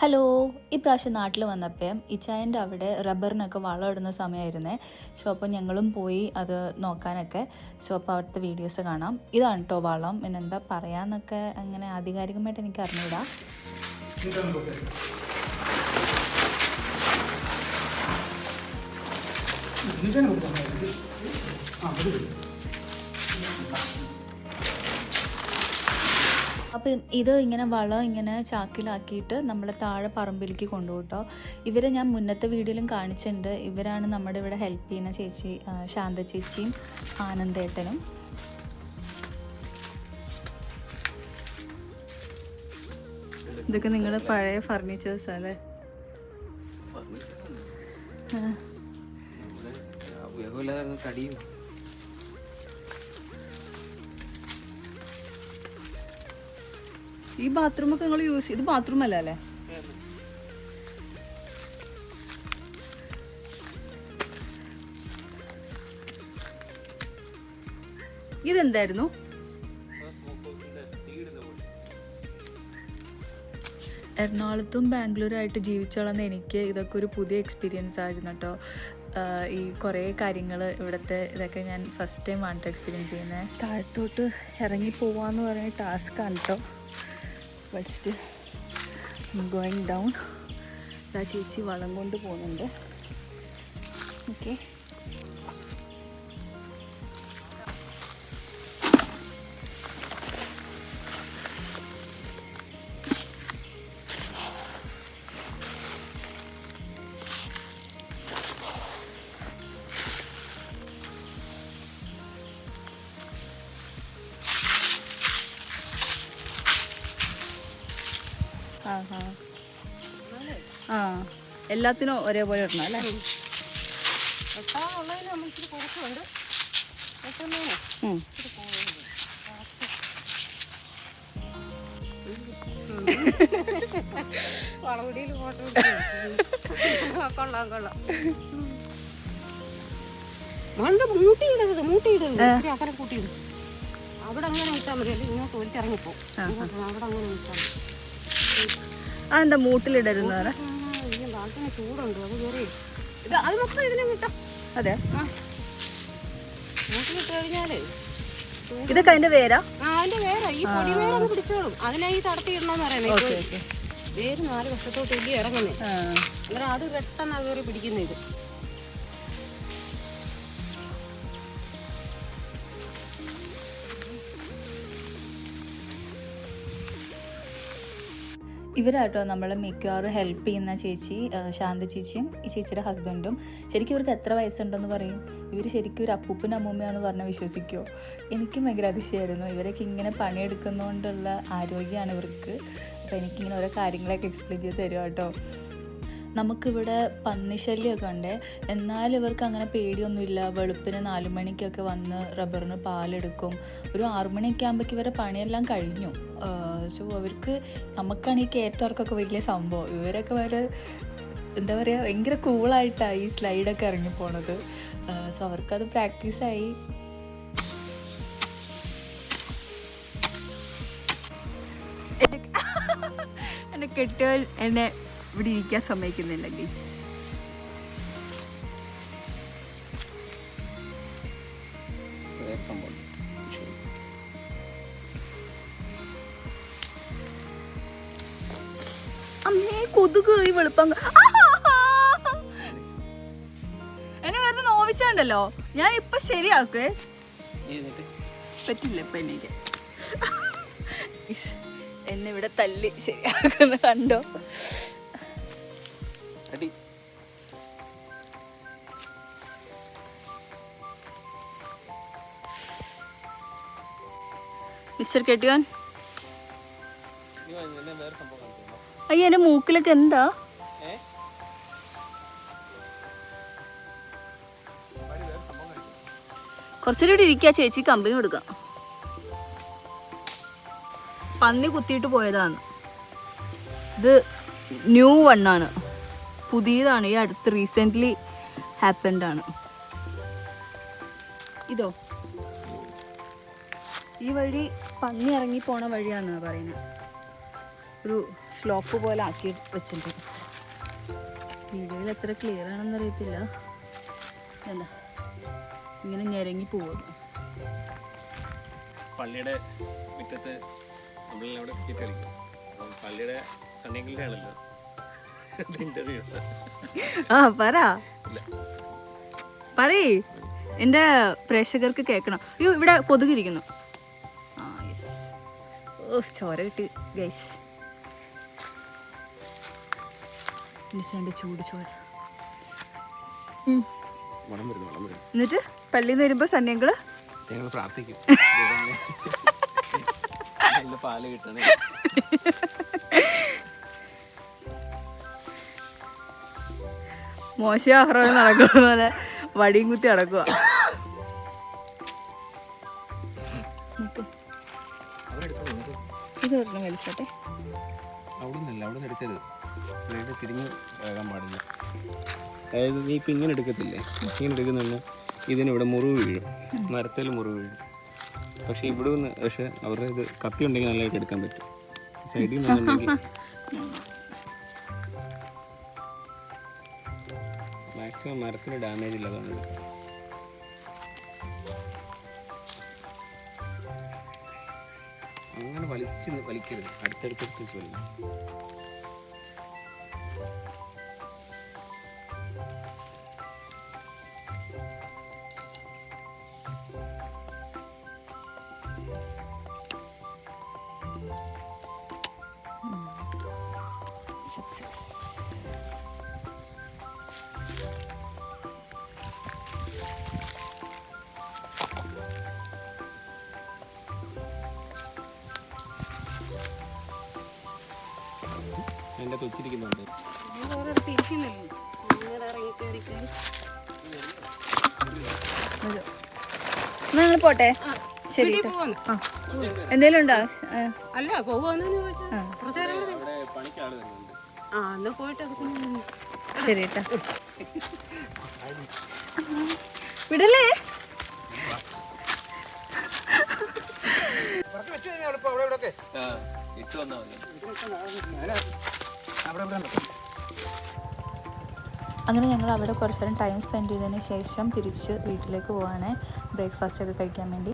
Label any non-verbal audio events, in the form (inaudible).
Hello ഈ പ്രാവശ്യം നാട്ടിൽ വന്നപ്പോൾ ഇച്ചായന്റെ അവിടെ റബ്ബറിനൊക്കെ വളം ഇടുന്ന സമയമായിരുന്നേ സോ അപ്പോൾ ഞങ്ങളും പോയി അത് നോക്കാനൊക്കെ. സോ അപ്പോൾ അവിടുത്തെ വീഡിയോസ് കാണാം. ഇതാണ് കേട്ടോ വളം. പിന്നെ എന്താ പറയാന്നൊക്കെ അങ്ങനെ ആധികാരികമായിട്ട് എനിക്ക് അറിഞ്ഞൂടാ. അപ്പോൾ ഇത് ഇങ്ങനെ വളം ഇങ്ങനെ ചാക്കിലാക്കിയിട്ട് നമ്മൾ താഴെ പറമ്പിലേക്ക് കൊണ്ടുപോട്ടോ ഇവരെ ഞാൻ മുന്നത്തെ വീഡിയോയിലും കാണിച്ചിട്ടുണ്ട്. ഇവരാണ് നമ്മുടെ ഇവിടെ ഹെൽപ്പ് ചെയ്യുന്ന ചേച്ചി ശാന്ത ചേച്ചിയും ആനന്ദേട്ടനും. ഇതൊക്കെ നിങ്ങളുടെ പഴയ ഫർണിച്ചേഴ്സ് അല്ലേ ഉപയോഗമില്ലാതായിരുന്നു തടിയും ഈ ബാത്റൂം ഒക്കെ നിങ്ങൾ യൂസ് ഇത് ബാത്റൂം അല്ല അല്ലേ? ഇതെന്തായിരുന്നു? എറണാകുളത്തും ബാംഗ്ലൂരും ആയിട്ട് ജീവിച്ചോളന്ന് എനിക്ക് ഇതൊക്കെ ഒരു പുതിയ എക്സ്പീരിയൻസ് ആയിരുന്നു കേട്ടോ ഈ കുറേ കാര്യങ്ങൾ ഇവിടുത്തെ ഇതൊക്കെ ഞാൻ ഫസ്റ്റ് ടൈം ആണ് എക്സ്പീരിയൻസ് ചെയ്യുന്നത് താഴത്തോട്ട് ഇറങ്ങി പോവാന്ന് പറയുന്ന ടാസ്ക് ആണ് കേട്ടോ പഠിച്ചിട്ട് ഗോയിങ് ഡൗൺ ചേച്ചി വളം കൊണ്ട് പോകുന്നുണ്ട്. ഓക്കെ ആ എല്ലാത്തിനും ഒരേപോലെ ഇടണം അല്ലേ? ഫോട്ടോ (laughs) കൊള്ളാം കൊള്ളാം. മൂട്ടിയിടരുത് മൂട്ടിയിടരുത്. കൂട്ടിയിടും. അവിടെ അങ്ങനെ ഇട്ടാൽ മതി. അല്ലെങ്കിൽ ഇങ്ങോട്ട് തോലിച്ചിറങ്ങിപ്പോ അവിടെ അങ്ങനെ ഇട്ടാൽ മതി. അതെന്താ മൂട്ടിലിടരുന്നതാണ് അത് ഇതൊക്കെ അതിന്റെ വേരാ? അതിന്റെ വേറെ ഈ പൊടി പിടിച്ചോളും. അതിനാ ഈ തടത്തി ഇടണമെന്ന് പറയുന്നത് വേര് നാല് വശത്തോട്ട് ഇല്ലി ഇറങ്ങുന്നേ. അന്നേരം അത് പെട്ടെന്ന് കയറി പിടിക്കുന്ന ഇവരാട്ടോ നമ്മളെ മിക്കവാറും ഹെൽപ്പ് ചെയ്യുന്ന ചേച്ചി ശാന്ത ചേച്ചിയും ഈ ചേച്ചിയുടെ ഹസ്ബൻഡും ശരിക്കും ഇവർക്ക് എത്ര വയസ്സുണ്ടെന്ന് പറയും? ഇവർ ശരിക്കും ഒരു അപ്പൂപ്പൻ അമ്മൂമ്മയാന്ന് പറഞ്ഞാൽ വിശ്വസിക്കുമോ എനിക്കും ഭയങ്കര അതിശയമായിരുന്നു. ഇവരൊക്കെ ഇങ്ങനെ പണിയെടുക്കുന്നതുകൊണ്ടുള്ള ആരോഗ്യമാണ് ഇവർക്ക്. അപ്പോൾ എനിക്കിങ്ങനെ ഓരോ കാര്യങ്ങളൊക്കെ എക്സ്പ്ലെയിൻ ചെയ്ത് തരുമോ കേട്ടോ നമുക്കിവിടെ പന്നിശല്യമൊക്കെ ഉണ്ട്. എന്നാലും ഇവർക്ക് അങ്ങനെ പേടിയൊന്നുമില്ല. വെളുപ്പിന് നാല് മണിക്കൊക്കെ വന്ന് റബ്ബറിന് പാലെടുക്കും. ഒരു ആറുമണിയൊക്കെ ആകുമ്പോഴേക്ക് ഇവരെ പണിയെല്ലാം കഴിഞ്ഞു. സോ അവർക്ക് നമുക്കാണ് ഈ കയറ്റവർക്കൊക്കെ വലിയ സംഭവം. ഇവരൊക്കെ വരെ എന്താ പറയുക ഭയങ്കര കൂളായിട്ടാണ് ഈ സ്ലൈഡൊക്കെ ഇറങ്ങി പോണത്. സോ അവർക്കത് പ്രാക്ടീസായി എന്നെ കെട്ടിയവൻ എന്നെ ഇവിടെ ഇരിക്കാൻ സമ്മതിക്കുന്നില്ല ഗീസ് സംഭവം അമ്മേ കൊതുക് ഈ വെളുപ്പം എന്നെ വെറുതെ നോവിച്ചാണ്ടല്ലോ. ഞാൻ ഇപ്പൊ ശരിയാക്കേ. പറ്റില്ല ഇപ്പൊ എനിക്ക് എന്നെ ഇവിടെ തല്ലി ശരിയാക്കുന്ന കണ്ടോ? അടി മിസ്റ്റർ കെട്ടിയോൻ? അയ്യ എന്റെ മൂക്കിലൊക്കെ എന്താ? കുറച്ചുകൂടി ഇവിടെ ഇരിക്കുക ചേച്ചി കമ്പനി കൊടുക്കാം. പന്നി കുത്തിയിട്ട് പോയതാണ്. ഇത് ന്യൂ വണ്ണാണ്. പുതിയതാണ്. ഈ അടുത്ത് റീസെന്റ്ലി ഹാപ്പൻഡ് ആണ്. ഇതോ. ഈ വഴി പന്നി ഇറങ്ങി പോണ വഴിയാണെന്ന് പറയുന്നത് ഒരു സ്ലോപ്പ് പോലെ ആക്കി വെച്ചിട്ടുണ്ട്. വീഡിയോയിൽ എത്ര ക്ലിയർ ആണെന്ന് അറിയത്തില്ല. അല്ല ഇങ്ങനെ ഞെരങ്ങി പോകുന്നു പള്ളിയുടെ മുറ്റത്ത് നമ്മളെല്ലാം അവിടെ കളിക്കും പള്ളിയുടെ സണ്ണികളുടെ ആണല്ലോ (laughs) ഇന്റർവ്യൂ ആ പറ. പറയ്. എന്റെ പ്രേക്ഷകർക്ക് കേൾക്കണം. അയ്യോ ഇവിടെ കൊതുകിരിക്കുന്നു. ആ യെസ് ഓ ചോര കിട്ടി ഗൈസ് എന്റെ ചൂട് ചോര. എന്നിട്ട് പള്ളിയിൽ നിന്ന് വരുമ്പോൾ സന്യങ്ങൾ ഞങ്ങൾ പ്രാർത്ഥിക്കും. (laughs) പാൽ കിട്ടണേ. (laughs) മോശം ആഹാരം നടക്കുന്ന പോലെ വടിയും കുത്തി നടക്കുക ഇത് ഒരെണ്ണം വലിച്ചോട്ടെ അവിടെ നിന്നല്ല അവിടെ നിന്ന് എടുക്കരുത്. ബ്ലേഡ് തിരിഞ്ഞ് വേകാൻ പാടില്ല. അതായത് നീ ഇപ്പം ഇങ്ങനെ എടുക്കത്തില്ലേ? ഇങ്ങനെ എടുക്കുന്നുണ്ട് ഇതിനിവിടെ മുറിവ് വീഴും. മരത്തിൽ മുറിവ് വീഴും. പക്ഷെ ഇവിടെ നിന്ന് പക്ഷെ അവരുടെ ഇത് കത്തി ഉണ്ടെങ്കിൽ നല്ലതായിട്ട് എടുക്കാൻ പറ്റും. സൈഡിൽ നിന്നുണ്ടെങ്കിൽ (laughs) മാക്സിമം മരത്തിന് ഡാമേജ് ഇല്ലാതാണ് അങ്ങനെ വലിച്ച് വലിക്കരുത്. അടുത്തടുത്തടുത്ത് വലിക്കും അവിടെ തൊച്ചിരിക്കുന്നുണ്ട് പോട്ടെ. ആ എന്നാ പോയിട്ട് അത് പിന്നെ ശരി കേട്ടോ വിടല്ലേ? ഇട്ട് വന്നാൽ മതി. അങ്ങനെ ഞങ്ങൾ അവിടെ കുറച്ച് നേരം ടൈം സ്പെൻഡ് ചെയ്തതിന് ശേഷം തിരിച്ച് വീട്ടിലേക്ക് പോവാണ്. ബ്രേക്ക്ഫാസ്റ്റ് ഒക്കെ കഴിക്കാൻ വേണ്ടി.